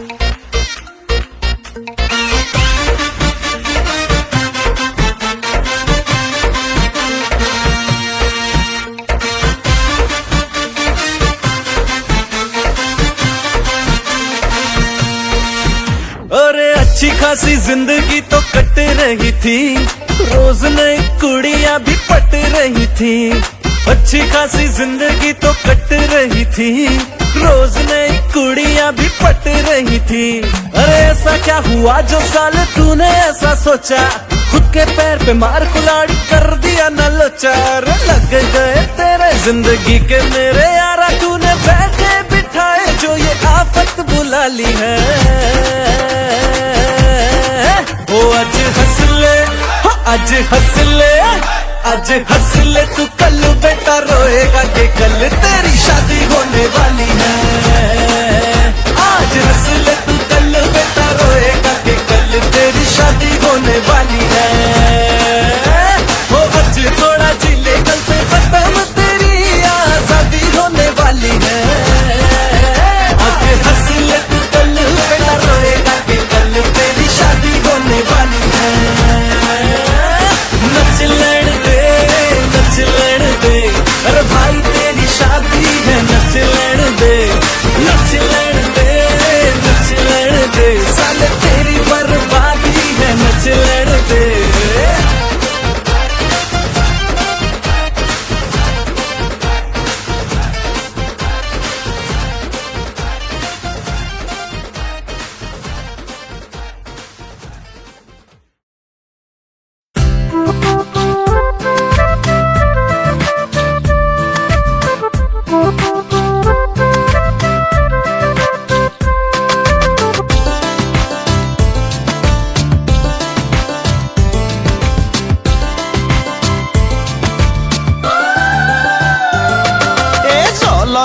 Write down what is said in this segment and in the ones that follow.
अरे अच्छी खासी ज़िंदगी तो कट रही थी। रोज नई कुड़ियाँ भी पट रही थी। अच्छी खासी ज़िंदगी तो कट रही थी। रोज नई कुड़िया भी पट रही थी। अरे ऐसा क्या हुआ जो साल तूने ऐसा सोचा? खुद के पैर पे मार कुलाड़ी कर दिया न लोचार लग गए तेरे ज़िंदगी के मेरे यारा। तूने बैठे बिठाए जो ये आफत बुला ली है। ओ, आज हंस ले, हो, आज हंस ले। आज हंस ले तू कल बेटा रोएगा कि कल तेरी शादी होने वाली है।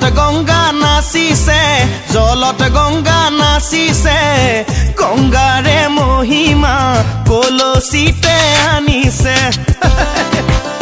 জলত গংগা নাচিছে জলত গংগা নাচিছে। গংগাৰে মহিমা কলচীতে আনিছে।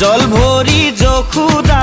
জল ভরি জখুদা